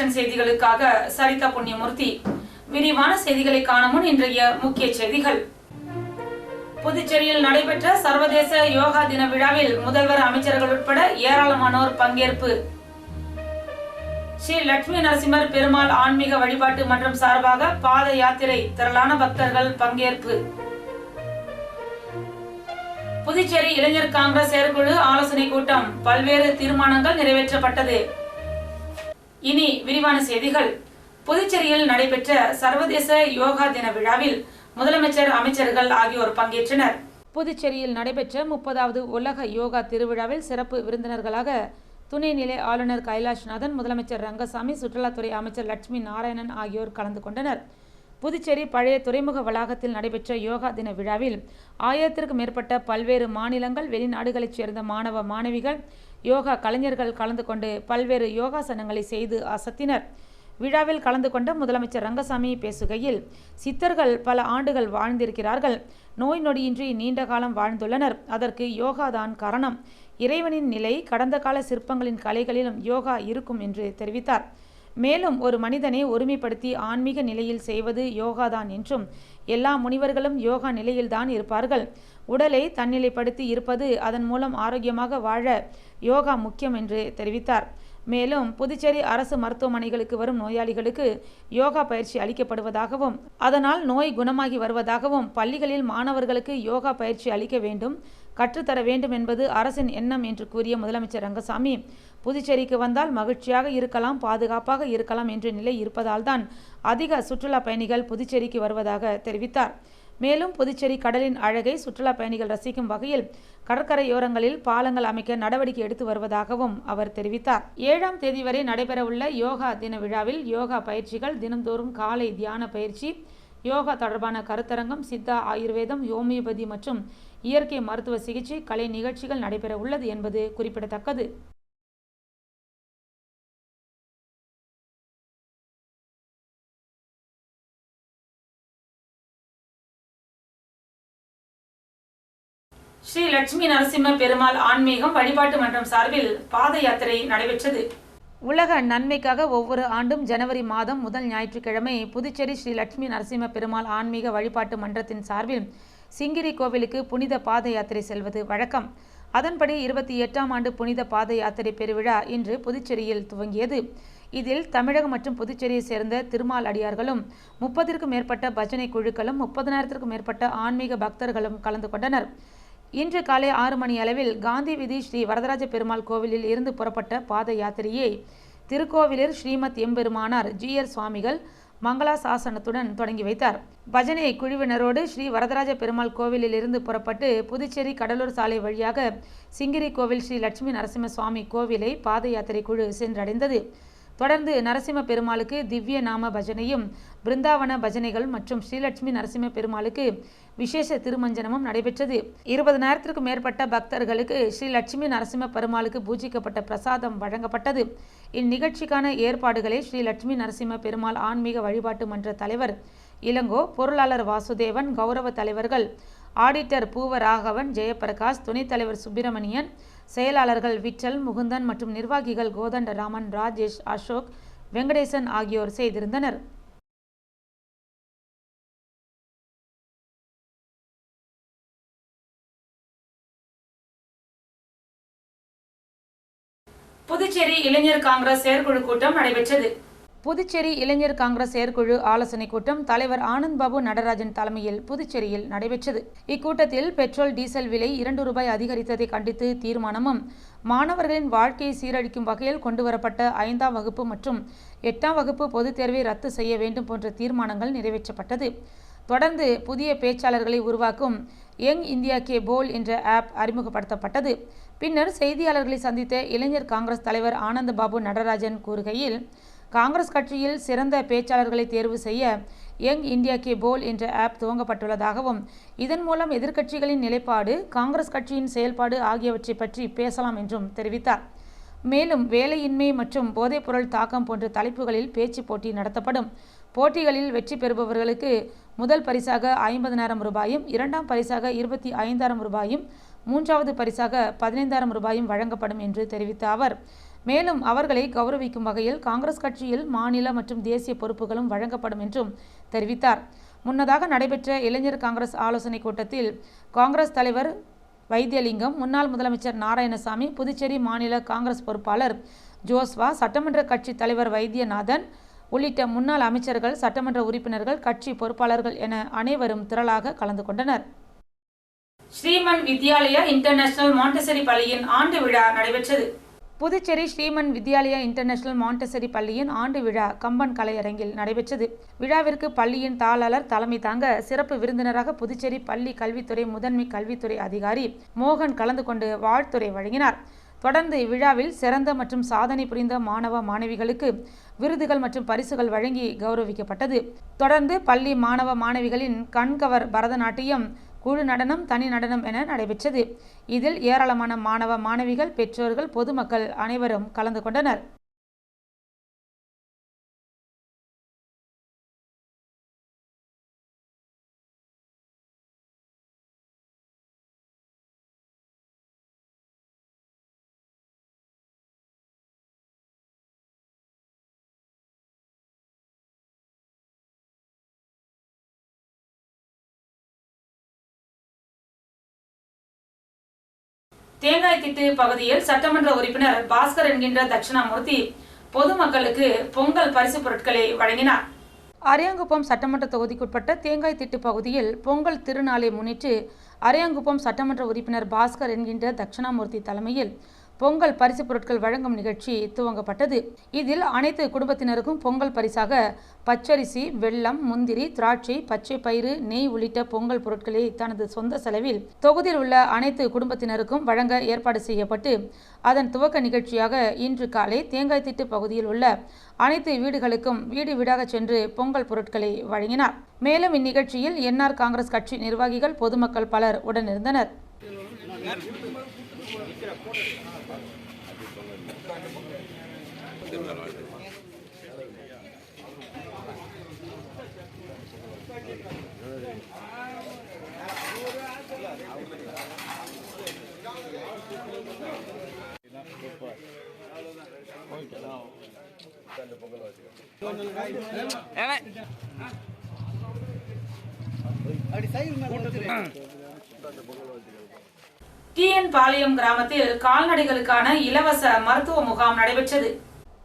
Vision செய்திகளுக்காக சரிதா புண்ணியமூர்த்தி. விரிவான செய்திகளை காண முன் இன்றைய முக்கிய செய்திகள். புதுச்சேரியில் நடைபெற்ற சர்வதேச யோகா தின விழாவில் முதல்வர் அமைச்சர்கள் உட்பட ஏராளமானோர் பங்கேற்பு. ஸ்ரீ லட்சுமி நரசிம்மர் பெருமாள் ஆன்மீக வழிபாட்டு மன்றம் சார்பாக பாத யாத்திரை திரளான பக்தர்கள் பங்கேற்பு. புதுச்சேரி இளைஞர் காங்கிரஸ் செயற்குழு ஆலோசனை கூட்டம் பல்வேறு தீர்மானங்கள் நிறைவேற்றப்பட்டது. இனி விரிவான செய்திகள். புதுச்சேரியில் நடைபெற்ற சர்வதேச யோகா தின விழாவில் முதலமைச்சர் அமைச்சர்கள் ஆகியோர் பங்கேற்றனர். புதுச்சேரியில் நடைபெற்ற முப்பதாவது உலக யோகா திருவிழாவில் சிறப்பு விருந்தினர்களாக துணைநிலை ஆளுநர் கைலாஷ்நாதன் முதலமைச்சர் ரங்கசாமி சுற்றுலாத்துறை அமைச்சர் லட்சுமி நாராயணன் ஆகியோர் கலந்து கொண்டனர். புதுச்சேரி பழைய துறைமுக வளாகத்தில் நடைபெற்ற யோகா தின விழாவில் ஆயிரத்திற்கும் மேற்பட்ட பல்வேறு மாநிலங்கள் வெளிநாடுகளைச் சேர்ந்த மாணவ மாணவிகள் யோகா கலைஞர்கள் கலந்து கொண்டு பல்வேறு யோகாசனங்களை செய்து அசத்தினர். விழாவில் கலந்து கொண்ட முதலமைச்சர் ரங்கசாமி பேசுகையில் சித்தர்கள் பல ஆண்டுகள் வாழ்ந்திருக்கிறார்கள். நோய் நொடியின்றி நீண்ட காலம் வாழ்ந்துள்ளனர். அதற்கு யோகாதான் காரணம். இறைவனின் நிலை கடந்த கால சிற்பங்களின் கலைகளிலும் யோகா இருக்கும் என்று தெரிவித்தார். மேலும் ஒரு மனிதனை ஒருமைப்படுத்தி ஆன்மீக நிலையில் செய்வது யோகாதான் என்றும் எல்லா முனிவர்களும் யோகா நிலையில்தான் இருப்பார்கள். உடலை தன்னிலைப்படுத்தி இருப்பது அதன் மூலம் ஆரோக்கியமாக வாழ யோகா முக்கியம் என்று தெரிவித்தார். மேலும் புதுச்சேரி அரசு மருத்துவமனைகளுக்கு வரும் நோயாளிகளுக்கு யோகா பயிற்சி அளிக்கப்படுவதாகவும் அதனால் நோய் குணமாகி வருவதாகவும் பள்ளிகளில் மாணவர்களுக்கு யோகா பயிற்சி அளிக்க வேண்டும் கற்றுத்தர வேண்டும் என்பது அரசின் எண்ணம் என்று கூறிய முதலமைச்சர் ரங்கசாமி புதுச்சேரிக்கு வந்தால் மகிழ்ச்சியாக இருக்கலாம் பாதுகாப்பாக இருக்கலாம் என்ற நிலை இருப்பதால் தான் அதிக சுற்றுலா பயணிகள் புதுச்சேரிக்கு வருவதாக தெரிவித்தார். மேலும் புதுச்சேரி கடலின் அழகை சுற்றுலா பயணிகள் ரசிக்கும் வகையில் கடற்கரையோரங்களில் பாலங்கள் அமைக்க நடவடிக்கை எடுத்து வருவதாகவும் அவர் தெரிவித்தார். ஏழாம் தேதி வரை நடைபெறவுள்ள யோகா தின விழாவில் யோகா பயிற்சிகள் தினந்தோறும் காலை தியான பயிற்சி யோகா தொடர்பான கருத்தரங்கம் சித்தா ஆயுர்வேதம் ஹோமியோபதி மற்றும் இயற்கை மருத்துவ சிகிச்சை கலை நிகழ்ச்சிகள் நடைபெற உள்ளது என்பது குறிப்பிடத்தக்கது. ஸ்ரீ லட்சுமி நரசிம்ம பெருமாள் ஆன்மீகம் வழிபாட்டு மன்றம் சார்பில் பாத யாத்திரை நடைபெற்றது. உலக நன்மைக்காக ஒவ்வொரு ஆண்டும் ஜனவரி மாதம் முதல் ஞாயிற்றுக்கிழமை புதுச்சேரி ஸ்ரீ லட்சுமி நரசிம்ம பெருமாள் ஆன்மீக வழிபாட்டு மன்றத்தின் சார்பில் சிங்கிரி கோவிலுக்கு புனித பாத யாத்திரை செல்வது வழக்கம். அதன்படி இருபத்தி எட்டாம் ஆண்டு புனித பாத யாத்திரை பெருவிழா இன்று புதுச்சேரியில் துவங்கியது. இதில் தமிழகம் மற்றும் புதுச்சேரியை சேர்ந்த திருமால் அடியார்களும் முப்பதிற்கும் மேற்பட்ட பஜனை குழுக்களும் முப்பதனாயிரத்திற்கும் மேற்பட்ட ஆன்மீக பக்தர்களும் கலந்து கொண்டனர். இன்று காலை ஆறு மணி அளவில் காந்தி விதி ஸ்ரீ வரதராஜ பெருமாள் கோவிலில் இருந்து புறப்பட்ட பாத யாத்திரையை திருக்கோவிலர் ஸ்ரீமத் எம்பெருமானார் ஜிஆர் சுவாமிகள் மங்களா சாசனத்துடன் தொடங்கி வைத்தார். பஜனை குழுவினரோடு ஸ்ரீ வரதராஜ பெருமாள் கோவிலில் இருந்து புறப்பட்டு புதுச்சேரி கடலூர் சாலை வழியாக சிங்கிரி கோவில் ஸ்ரீ லட்சுமி நரசிம்ம சுவாமி கோவிலை பாத யாத்திரை குழு சென்றடைந்தது. தொடர்ந்து நரசிம்ம பெருமாளுக்கு திவ்ய நாம பஜனையும் பிருந்தாவன பஜனைகள் மற்றும் ஸ்ரீலட்சுமி நரசிம்ம பெருமாளுக்கு விசேஷ திருமஞ்சனமும் நடைபெற்றது. இருபது நேரத்திற்கும் மேற்பட்ட பக்தர்களுக்கு ஸ்ரீ லட்சுமி நரசிம்ம பெருமாளுக்கு பூஜிக்கப்பட்ட பிரசாதம் வழங்கப்பட்டது. இந்நிகழ்ச்சிக்கான ஏற்பாடுகளை ஸ்ரீ லட்சுமி நரசிம்ம பெருமாள் ஆன்மீக வழிபாட்டு மன்ற தலைவர் இளங்கோ பொருளாளர் வாசுதேவன் கௌரவ தலைவர்கள் ஆடிட்டர் பூவராகவன் ஜெயபிரகாஷ் துணைத் தலைவர் சுப்பிரமணியன் செயலாளர்கள் விட்டல் முகுந்தன் மற்றும் நிர்வாகிகள் கோதண்டராமன் ராஜேஷ் அசோக் வெங்கடேசன் ஆகியோர் செய்திருந்தனர். புதுச்சேரி இளைஞர் காங்கிரஸ் செயற்குழு கூட்டம் நடைபெற்றது. புதுச்சேரி இளைஞர் காங்கிரஸ் செயற்குழு ஆலோசனை கூட்டம் தலைவர் ஆனந்த் பாபு நடராஜன் தலைமையில் புதுச்சேரியில் நடைபெற்றது. இக்கூட்டத்தில் பெட்ரோல் டீசல் விலை இரண்டு ரூபாய் அதிகரித்ததை கண்டித்து தீர்மானமும் மாணவர்களின் வாழ்க்கையை சீரழிக்கும் வகையில் கொண்டுவரப்பட்ட ஐந்தாம் வகுப்பு மற்றும் எட்டாம் வகுப்பு பொதுத் தேர்வை ரத்து செய்ய வேண்டும் போன்ற தீர்மானங்கள் நிறைவேற்றப்பட்டது. தொடர்ந்து புதிய பேச்சாளர்களை உருவாக்கும் யங் இந்தியா கே போல் என்ற ஆப் அறிமுகப்படுத்தப்பட்டது. பின்னர் செய்தியாளர்களை சந்தித்த இளைஞர் காங்கிரஸ் தலைவர் ஆனந்த பாபு நடராஜன் கூறுகையில் காங்கிரஸ் கட்சியில் சிறந்த பேச்சாளர்களை தேர்வு செய்ய யங் இந்தியா கே போல் என்ற ஆப் துவங்கப்பட்டுள்ளதாகவும் இதன் மூலம் எதிர்க்கட்சிகளின் நிலைப்பாடு காங்கிரஸ் கட்சியின் செயல்பாடு ஆகியவற்றை பற்றி பேசலாம் என்றும் தெரிவித்தார். மேலும் வேலையின்மை மற்றும் போதைப்பொருள் தாக்கம் போன்ற தலைப்புகளில் பேச்சு போட்டி நடத்தப்படும். போட்டிகளில் வெற்றி பெறுபவர்களுக்கு முதல் பரிசாக ஐம்பதனாயிரம் ரூபாயும் இரண்டாம் பரிசாக இருபத்தி ஐந்தாயிரம் ரூபாயும் மூன்றாவது பரிசாக பதினைந்தாயிரம் ரூபாயும் வழங்கப்படும் என்று தெரிவித்த அவர் மேலும் அவர்களை கௌரவிக்கும் வகையில் காங்கிரஸ் கட்சியில் மாநில மற்றும் தேசிய பொறுப்புகளும் வழங்கப்படும் என்றும் தெரிவித்தார். முன்னதாக நடைபெற்ற இளைஞர் காங்கிரஸ் ஆலோசனைக் கூட்டத்தில் காங்கிரஸ் தலைவர் வைத்தியலிங்கம் முன்னாள் முதலமைச்சர் நாராயணசாமி புதுச்சேரி மாநில காங்கிரஸ் பொறுப்பாளர் ஜோஸ்வா சட்டமன்ற கட்சி தலைவர் வைத்தியநாதன் உள்ளிட்ட முன்னாள் அமைச்சர்கள் சட்டமன்ற உறுப்பினர்கள் கட்சி பொறுப்பாளர்கள் என அனைவரும் திரளாக கலந்து கொண்டனர். ஸ்ரீமன் வித்யாலயா இன்டர்நேஷனல் மாண்டசரி பள்ளியின் ஆண்டு விழா நடைபெற்றது. புதுச்சேரி ஸ்ரீமன் வித்யாலயா இன்டர்நேஷனல் மாண்டசரி பள்ளியின் ஆண்டு விழா கம்பன் கலையரங்கில் நடைபெற்றது. விழாவிற்கு பள்ளியின் தாளாளர் தலைமை தாங்க சிறப்பு விருந்தினராக புதுச்சேரி பள்ளி கல்வித்துறை முதன்மை கல்வித்துறை அதிகாரி மோகன் கலந்து கொண்டு வாழ்த்துறை வழங்கினார். தொடர்ந்து இவ்விழாவில் சிறந்த மற்றும் சாதனை புரிந்த மாணவ மாணவிகளுக்கு விருதுகள் மற்றும் பரிசுகள் வழங்கி கௌரவிக்கப்பட்டது. தொடர்ந்து பள்ளி மாணவ மாணவிகளின் கண்கவர் பரதநாட்டியம் குழு நடனம் தனி நடனம் என நடைபெற்றது. இதில் ஏராளமான மாணவ மாணவிகள் பெற்றோர்கள் பொதுமக்கள் அனைவரும் கலந்து கொண்டனர். தேங்காய் திட்டு பகுதியில் சட்டமன்ற உறுப்பினர் பாஸ்கர் என்கின்ற தட்சிணாமூர்த்தி பொதுமக்களுக்கு பொங்கல் பரிசு பொருட்களை வழங்கினார். அரியாங்குப்பம் சட்டமன்ற தொகுதிக்குட்பட்ட தேங்காய் திட்டு பகுதியில் பொங்கல் திருநாளை முன்னிட்டு அரியாங்குப்பம் சட்டமன்ற உறுப்பினர் பாஸ்கர் என்கின்ற தட்சிணாமூர்த்தி தலைமையில் பொங்கல் பரிசு பொருட்கள் வழங்கும் நிகழ்ச்சி துவங்கப்பட்டது. இதில் அனைத்து குடும்பத்தினருக்கும் பொங்கல் பரிசாக பச்சரிசி வெள்ளம் முந்திரி திராட்சை பச்சை பயிறு நெய் உள்ளிட்ட பொங்கல் பொருட்களை தனது சொந்த செலவில் தொகுதியில் உள்ள அனைத்து குடும்பத்தினருக்கும் வழங்க ஏற்பாடு செய்யப்பட்டு அதன் துவக்க நிகழ்ச்சியாக இன்று காலை தேங்காய் திட்டு பகுதியில் உள்ள அனைத்து வீடுகளுக்கும் வீடு வீடாக சென்று பொங்கல் பொருட்களை வழங்கினார். மேலும் இந்நிகழ்ச்சியில் என்ஆர் காங்கிரஸ் கட்சி நிர்வாகிகள் பொதுமக்கள் பலர் உடனிருந்தனர். டிஎன் பாளையம் கிராமத்தில் கால்நடைகளுக்கான இலவச மருத்துவ முகாம் நடைபெற்றது.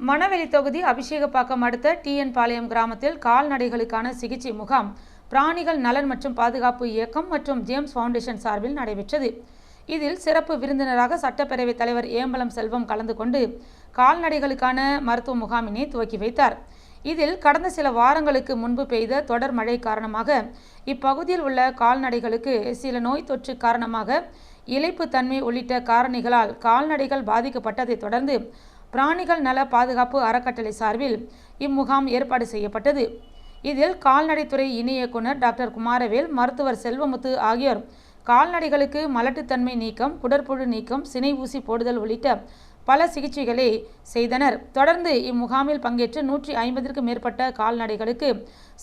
மணவெளி தொகுதி அபிஷேகப்பாக்கம் அடுத்த டிஎன் பாளையம் கிராமத்தில் கால்நடைகளுக்கான சிகிச்சை முகாம் பிராணிகள் நலன் மற்றும் பாதுகாப்பு இயக்கம் மற்றும் ஜேம்ஸ் ஃபவுண்டேஷன் சார்பில் நடைபெற்றது. இதில் சிறப்பு விருந்தினராக சட்டப்பேரவைத் தலைவர் ஏம்பலம் செல்வம் கலந்து கொண்டு கால்நடைகளுக்கான மருத்துவ முகாமினை துவக்கி வைத்தார். இதில் கடந்த சில வாரங்களுக்கு முன்பு பெய்த தொடர் மழை காரணமாக இப்பகுதியில் உள்ள கால்நடைகளுக்கு சில நோய் தொற்று காரணமாக இழைப்பு தன்மை உள்ளிட்ட காரணிகளால் கால்நடைகள் பாதிக்கப்பட்டதைத் தொடர்ந்து பிராணிகள் நல பாதுகாப்பு அறக்கட்டளை சார்பில் இம்முகாம் ஏற்பாடு செய்யப்பட்டது. இதில் கால்நடைத்துறை இணை இயக்குனர் டாக்டர் குமாரவேல் மருத்துவர் செல்வமுத்து ஆகியோர் கால்நடைகளுக்கு மலட்டுத்தன்மை நீக்கம் குடற்புழு நீக்கம் சினை ஊசி போடுதல் உள்ளிட்ட பல சிகிச்சைகளை செய்தனர். தொடர்ந்து இம்முகாமில் பங்கேற்று நூற்றி ஐம்பதிற்கும் மேற்பட்ட கால்நடைகளுக்கு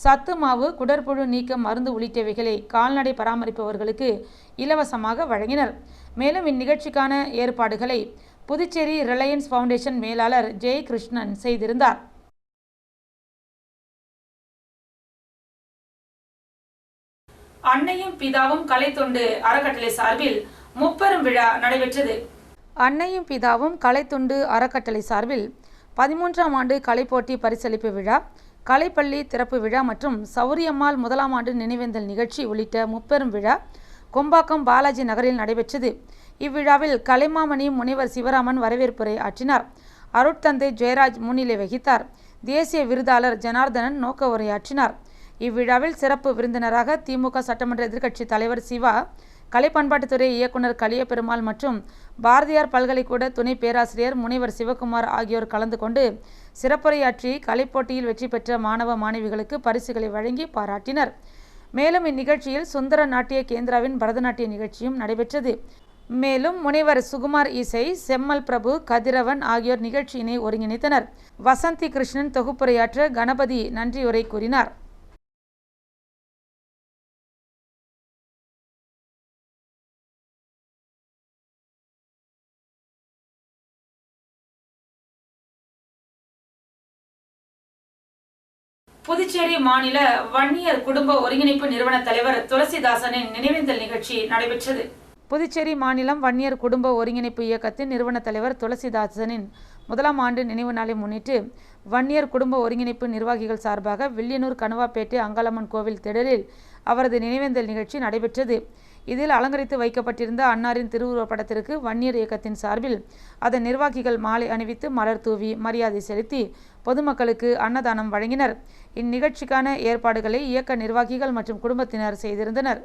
சத்து மாவு குடற்புழு நீக்கம் மருந்து உள்ளிட்டவைகளை கால்நடை பராமரிப்பவர்களுக்கு இலவசமாக வழங்கினர். மேலும் இந்நிகழ்ச்சிக்கான ஏற்பாடுகளை புதுச்சேரி ரிலையன்ஸ் ஃபவுண்டேஷன் மேலாளர் ஜெய் கிருஷ்ணன் செய்திருந்தார். அன்னையும் பிதாவும் கலைத்தொண்டு அறக்கட்டளை சார்பில் முப்பெரும் விழா நடைபெற்றது. அன்னையும் பிதாவும் கலைத்துண்டு அறக்கட்டளை சார்பில் பதிமூன்றாம் ஆண்டு கலைப்போட்டி பரிசளிப்பு விழா கலைப்பள்ளி திறப்பு விழா மற்றும் சௌரியம்மாள் முதலாம் ஆண்டு நினைவேந்தல் நிகழ்ச்சி உள்ளிட்ட முப்பெரும் விழா கொம்பாக்கம் பாலாஜி நகரில் நடைபெற்றது. இவ்விழாவில் கலைமாமணி முனைவர் சிவராமன் வரவேற்புரை ஆற்றினார். அருட்தந்தை ஜெயராஜ் முன்னிலை வகித்தார். தேசிய விருதாளர் ஜனார்தனன் நோக்க உரையாற்றினார். இவ்விழாவில் சிறப்பு விருந்தினராக திமுக சட்டமன்ற எதிர்க்கட்சி தலைவர் சிவா கலை பண்பாட்டுத்துறை இயக்குனர் கலியபெருமாள் மற்றும் பாரதியார் பல்கலைக்கூட துணை பேராசிரியர் முனைவர் சிவகுமார் ஆகியோர் கலந்து கொண்டு சிறப்புரையாற்றி கலைப்போட்டியில் வெற்றி பெற்ற மாணவ மாணவிகளுக்கு பரிசுகளை வழங்கி பாராட்டினர். மேலும் இந்நிகழ்ச்சியில் சுந்தர நாட்டிய கேந்திராவின் பரதநாட்டிய நிகழ்ச்சியும் நடைபெற்றது. மேலும் முனைவர் சுகுமார் இசை செம்மல் பிரபு கதிரவன் ஆகியோர் நிகழ்ச்சியினை ஒருங்கிணைத்தனர். வசந்தி கிருஷ்ணன் தொகுப்புரையாற்ற கணபதி நன்றியுரை கூறினார். புதுச்சேரி மாநில வன்னியர் குடும்ப ஒருங்கிணைப்பு நிறுவன தலைவர் துளசிதாசனின் நினைவேந்தல் நிகழ்ச்சி நடைபெற்றது. புதுச்சேரி மாநிலம் வன்னியர் குடும்ப ஒருங்கிணைப்பு இயக்கத்தின் நிறுவன தலைவர் துளசிதாசனின் முதலாம் ஆண்டு நினைவு நாளை முன்னிட்டு வன்னியர் குடும்ப ஒருங்கிணைப்பு நிர்வாகிகள் சார்பாக வில்லியனூர் கணுவாப்பேட்டை அங்காளம்மன் கோவில் திடலில் அவரது நினைவேந்தல் நிகழ்ச்சி நடைபெற்றது. இதில் அலங்கரித்து வைக்கப்பட்டிருந்த அன்னாரின் திருவுருவப்படத்திற்கு வன்னியர் இயக்கத்தின் சார்பில் அதன் நிர்வாகிகள் மாலை அணிவித்து மலர் தூவி மரியாதை செலுத்தி பொதுமக்களுக்கு அன்னதானம் வழங்கினர். இந்நிகழ்ச்சிக்கான ஏற்பாடுகளை இயக்க நிர்வாகிகள் மற்றும் குடும்பத்தினர் செய்திருந்தனர்.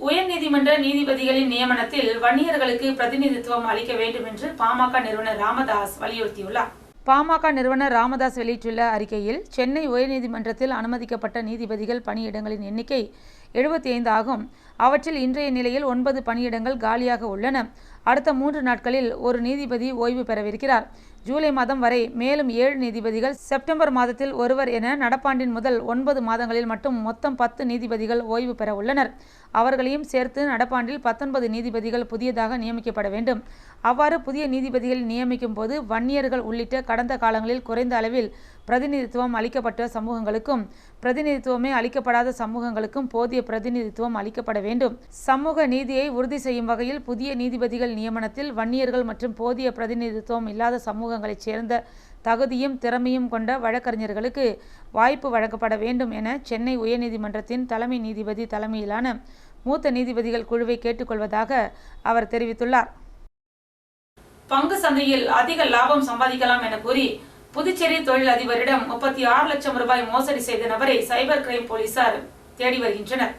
உயர்நீதிமன்ற நீதிபதிகளின் நியமனத்தில் வன்னியர்களுக்கு பிரதிநிதித்துவம் அளிக்க வேண்டும் என்று பாமக நிறுவனர் ராமதாஸ் வலியுறுத்தியுள்ளார். பாமக நிறுவனர் ராமதாஸ் வெளியிட்டுள்ள அறிக்கையில் சென்னை உயர்நீதிமன்றத்தில் அனுமதிக்கப்பட்ட நீதிபதிகள் பணியிடங்களின் எண்ணிக்கை எழுபத்தி ஐந்து ஆகும். அவற்றில் இன்றைய நிலையில் ஒன்பது பணியிடங்கள் காலியாக உள்ளன. அடுத்த மூன்று நாட்களில் ஒரு நீதிபதி ஓய்வு பெறவிருக்கிறார். ஜூலை மாதம் வரை மேலும் ஏழு நீதிபதிகள் செப்டம்பர் மாதத்தில் ஒருவர் என நடப்பாண்டின் முதல் ஒன்பது மாதங்களில் மட்டும் மொத்தம் பத்து நீதிபதிகள் ஓய்வு பெற உள்ளனர். அவர்களையும் சேர்த்து நடப்பாண்டில் பத்தொன்பது நீதிபதிகள் புதியதாக நியமிக்கப்பட வேண்டும். அவ்வாறு புதிய நீதிபதிகள் நியமிக்கும் போது வன்னியர்கள் உள்ளிட்ட கடந்த காலங்களில் குறைந்த அளவில் பிரதிநிதித்துவம் அளிக்கப்பட்ட சமூகங்களுக்கும் பிரதிநிதித்துவமே அளிக்கப்படாத சமூகங்களுக்கும் போதிய பிரதிநிதித்துவம் அளிக்கப்பட வேண்டும். சமூக நீதியை உறுதி செய்யும் வகையில் புதிய நீதிபதிகள் நியமனத்தில் வன்னியர்கள் மற்றும் போதிய பிரதிநிதித்துவம் இல்லாத சமூகங்களைச் சேர்ந்த தகுதியும் திறமையும் கொண்ட வழக்கறிஞர்களுக்கு வாய்ப்பு வழங்கப்பட வேண்டும் என சென்னை உயர்நீதிமன்றத்தின் தலைமை நீதிபதி தலைமையிலான மூத்த நீதிபதிகள் குழுவை கேட்டுக்கொள்வதாக அவர் தெரிவித்துள்ளார். பங்கு சந்தையில் அதிக லாபம் சம்பாதிக்கலாம் என கூறி புதுச்சேரி தொழில் அதிபரிடம் முப்பத்தி ஆறு லட்சம் ரூபாய் மோசடி செய்த நபரை சைபர் கிரைம் போலீசார் தேடி வருகின்றனர்.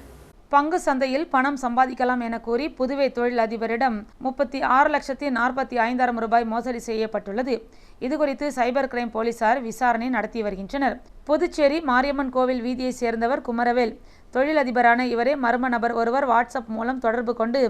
பங்கு சந்தையில் பணம் சம்பாதிக்கலாம் என கூறி புதுவை தொழில் அதிபரிடம் முப்பத்தி ஆறு லட்சத்தி நாற்பத்தி ஐந்தாயிரம் ரூபாய் மோசடி செய்யப்பட்டுள்ளது. இதுகுறித்து சைபர் கிரைம் போலீசார் விசாரணை நடத்தி வருகின்றனர். புதுச்சேரி மாரியம்மன் கோவில் வீதியை சேர்ந்தவர் குமரவேல். தொழிலதிபரான இவரே மர்ம நபர் ஒருவர் வாட்ஸ்அப் மூலம் தொடர்பு கொண்டு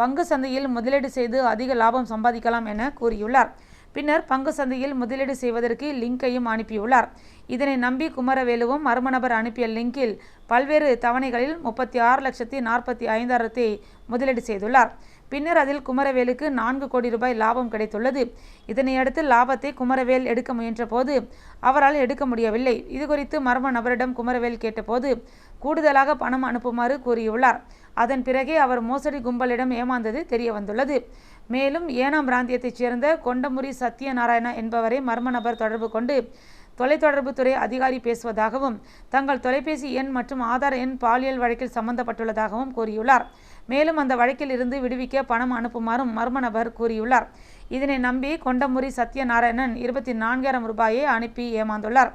பங்கு சந்தையில் முதலீடு செய்து அதிக லாபம் சம்பாதிக்கலாம் என கூறியுள்ளார். பின்னர் பங்கு சந்தையில் முதலீடு செய்வதற்கு லிங்கையும் அனுப்பியுள்ளார். இதனை நம்பி குமரவேலுவும் மர்ம நபர் அனுப்பிய லிங்கில் பல்வேறு தவணைகளில் முப்பத்தி ஆறு லட்சத்தி நாற்பத்தி ஐந்தாயிரத்தை முதலீடு செய்துள்ளார். பின்னர் அதில் குமரவேலுக்கு நான்கு கோடி ரூபாய் லாபம் கிடைத்துள்ளது. இதனையடுத்து லாபத்தை குமரவேல் எடுக்க முயன்ற போது அவரால் எடுக்க முடியவில்லை. இதுகுறித்து மர்ம நபரிடம் குமரவேல் கேட்டபோது கூடுதலாக பணம் அனுப்புமாறு கூறியுள்ளார். அதன் பிறகே அவர் மோசடி கும்பலிடம் ஏமாந்தது தெரிய வந்துள்ளது மேலும் ஏனாம் பிராந்தியத்தைச் சேர்ந்த கொண்டமுரி சத்யநாராயணா என்பவரை மர்ம நபர் தொடர்பு கொண்டு தொலைத்தொடர்புத்துறை அதிகாரி பேசுவதாகவும் தங்கள் தொலைபேசி எண் மற்றும் ஆதார் எண் பாலியல் வழக்கில் சம்பந்தப்பட்டுள்ளதாகவும் கூறியுள்ளார். மேலும் அந்த வழக்கில் இருந்து விடுவிக்க பணம் அனுப்புமாறும் மர்ம நபர் கூறியுள்ளார். இதனை நம்பி கொண்டமுரி சத்யநாராயணன் இருபத்தி நான்காயிரம் ரூபாயை அனுப்பி ஏமாந்துள்ளார்.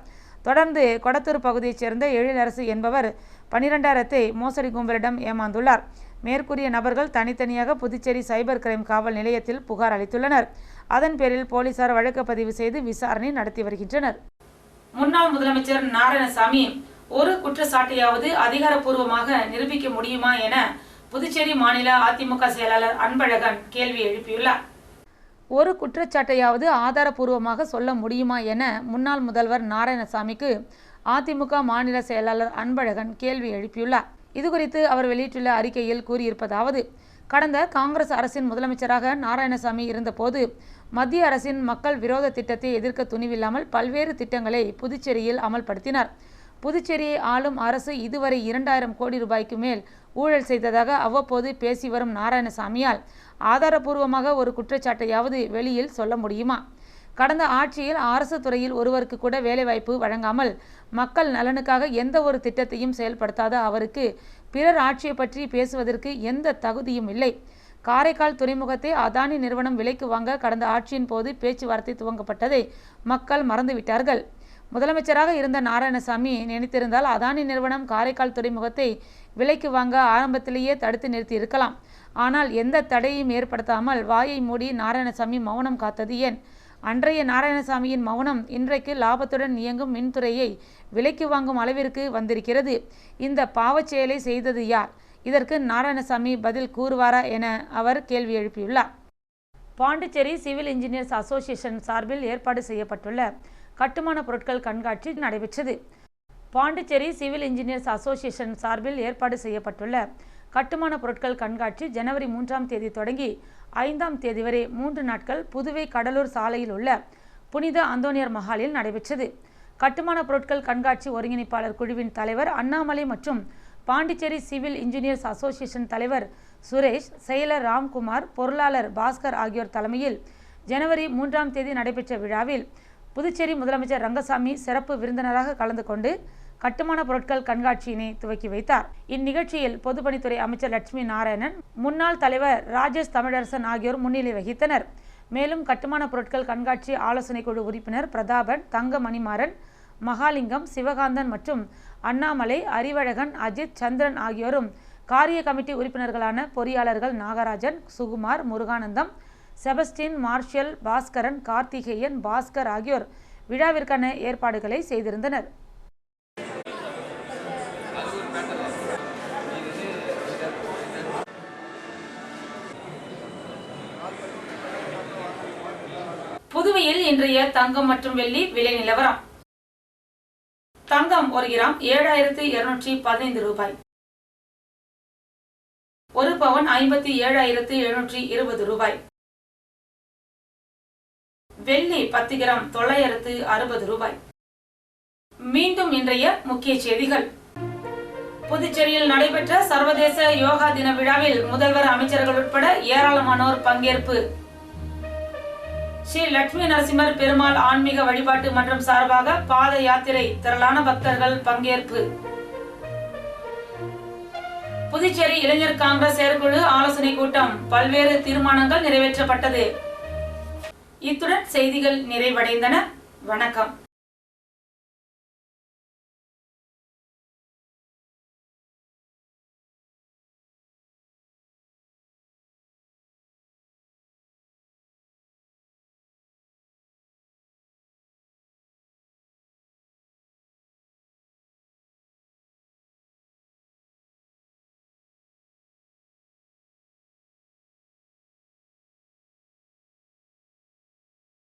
தொடர்ந்து கொடத்தூர் பகுதியைச் சேர்ந்த எழிலரசு என்பவர் பனிரெண்டாயிரத்தை மோசடி கும்பலிடம் ஏமாந்துள்ளார். மேற்கூறிய நபர்கள் தனித்தனியாக புதுச்சேரி சைபர் கிரைம் காவல் நிலையத்தில் புகார் அளித்துள்ளனர். அதன் பேரில் போலீசார் வழக்கு பதிவு செய்து விசாரணை நடத்தி வருகின்றனர். முன்னாள் முதலமைச்சர் நாராயணசாமி ஒரு குற்றச்சாட்டையாவது அதிகாரப்பூர்வமாக நிரூபிக்க முடியுமா என புதுச்சேரி மாநில அதிமுக செயலாளர் அன்பழகன் கேள்வி எழுப்பியுள்ளார். ஒரு குற்றச்சாட்டையாவது ஆதாரப்பூர்வமாக சொல்ல முடியுமா என முன்னாள் முதல்வர் நாராயணசாமிக்கு அதிமுக மாநில செயலாளர் அன்பழகன் கேள்வி எழுப்பியுள்ளார். இதுகுறித்து அவர் வெளியிட்டுள்ள அறிக்கையில் கூறியிருப்பதாவது கடந்த காங்கிரஸ் அரசின் முதலமைச்சராக நாராயணசாமி இருந்தபோது மத்திய அரசின் மக்கள் விரோத திட்டத்தை எதிர்க்க துணிவில்லாமல் பல்வேறு திட்டங்களை புதுச்சேரியில் அமல்படுத்தினார். புதுச்சேரியை ஆளும் அரசு இதுவரை இரண்டாயிரம் கோடி ரூபாய்க்கு மேல் ஊழல் செய்ததாக அவ்வப்போது பேசி வரும் நாராயணசாமியால் ஆதாரபூர்வமாக ஒரு குற்றச்சாட்டையாவது வெளியில் சொல்ல முடியுமா? கடந்த ஆட்சியில் அரசு துறையில் ஒருவருக்கு கூட வேலைவாய்ப்பு வழங்காமல் மக்கள் நலனுக்காக எந்த ஒரு திட்டத்தையும் செயல்படுத்தாத அவருக்கு பிறர் ஆட்சியை பற்றி பேசுவதற்கு எந்த தகுதியும் இல்லை. காரைக்கால் துறைமுகத்தை அதானி நிறுவனம் விலைக்கு வாங்க கடந்த ஆட்சியின் போது பேச்சுவார்த்தை துவங்கப்பட்டதை மக்கள் மறந்துவிட்டார்கள். முதலமைச்சராக இருந்த நாராயணசாமி நினைத்திருந்தால் அதானி நிறுவனம் காரைக்கால் துறைமுகத்தை விலைக்கு வாங்க ஆரம்பத்திலேயே தடுத்து நிறுத்தி இருக்கலாம் ஆனால் எந்த தடையும் ஏற்படுத்தாமல் வாயை மூடி நாராயணசாமி மௌனம் காத்தது ஏன்? அன்றைய நாராயணசாமியின் மௌனம் இன்றைக்கு லாபத்துடன் இயங்கும் மின்துறையை விலைக்கு வாங்கும் அளவிற்கு வந்திருக்கிறது. இந்த பாவச்செயலை செய்தது யார்? இதற்கு நாராயணசாமி பதில் கூறுவாரா என அவர் கேள்வி எழுப்பியுள்ளார். பாண்டிச்சேரி சிவில் இன்ஜினியர்ஸ் அசோசியேஷன் சார்பில் ஏற்பாடு செய்யப்பட்டுள்ள கட்டுமான பொருட்கள் கண்காட்சி நடைபெற்றது. பாண்டிச்சேரி சிவில் இன்ஜினியர்ஸ் அசோசியேஷன் சார்பில் ஏற்பாடு செய்யப்பட்டுள்ள கட்டுமான பொருட்கள் கண்காட்சி ஜனவரி மூன்றாம் தேதி தொடங்கி ஐந்தாம் தேதி வரை மூன்று நாட்கள் புதுவை கடலூர் சாலையில் உள்ள புனித அந்தோனியர் மஹாலில் நடைபெற்றது. கட்டுமான பொருட்கள் கண்காட்சி ஒருங்கிணைப்பாளர் குழுவின் தலைவர் அண்ணாமலை மற்றும் பாண்டிச்சேரி சிவில் இன்ஜினியர்ஸ் அசோசியேஷன் தலைவர் சுரேஷ் செயலர் ராம்குமார் பொருளாளர் பாஸ்கர் ஆகியோர் தலைமையில் ஜனவரி மூன்றாம் தேதி நடைபெற்ற விழாவில் புதுச்சேரி முதலமைச்சர் ரங்கசாமி சிறப்பு விருந்தினராக கலந்து கொண்டு கட்டுமான பொருட்கள் கண்காட்சியினை துவக்கி வைத்தார். இந்நிகழ்ச்சியில் பொதுப்பணித்துறை அமைச்சர் லட்சுமி நாராயணன் முன்னாள் தலைவர் ராஜேஷ் தமிழரசன் ஆகியோர் முன்னிலை வகித்தனர். மேலும் கட்டுமான பொருட்கள் கண்காட்சி ஆலோசனை குழு உறுப்பினர் பிரதாபன் தங்க மணிமாறன் மகாலிங்கம் சிவகாந்தன் மற்றும் அண்ணாமலை அறிவழகன் அஜித் சந்திரன் ஆகியோரும் காரிய கமிட்டி உறுப்பினர்களான பொறியாளர்கள் நாகராஜன் சுகுமார் முருகானந்தம் செபஸ்டின் மார்ஷல் பாஸ்கரன் கார்த்திகேயன் பாஸ்கர் ஆகியோர் விழாவிற்கான ஏற்பாடுகளை செய்திருந்தனர். இன்றைய தங்கம் மற்றும் வெள்ளி விலை நிலவரம். தங்கம் ஒரு கிராம் ஏழாயிரத்தி இருநூற்றி பதினைந்து ரூபாய். ஒரு பவன் ஐம்பத்தி ஏழாயிரத்து எழுநூற்றி இருபது ரூபாய். வெள்ளி பத்து கிராம் தொள்ளாயிரத்து அறுபது ரூபாய். மீண்டும் இன்றைய முக்கிய செய்திகள். புதுச்சேரியில் நடைபெற்ற சர்வதேச யோகா தின விழாவில் முதல்வர் அமைச்சர்கள் உட்பட ஏராளமானோர் பங்கேற்பு. ஸ்ரீ லட்சுமி நரசிம்மர் பெருமாள் ஆன்மீக வழிபாட்டு மற்றும் சார்பாக பாத யாத்திரை திரளான பக்தர்கள் பங்கேற்பு. புதுச்சேரி இளைஞர் காங்கிரஸ் செயற்குழு ஆலோசனை கூட்டம் பல்வேறு தீர்மானங்கள் நிறைவேற்றப்பட்டது. இத்துடன் செய்திகள் நிறைவடைந்தன. வணக்கம்.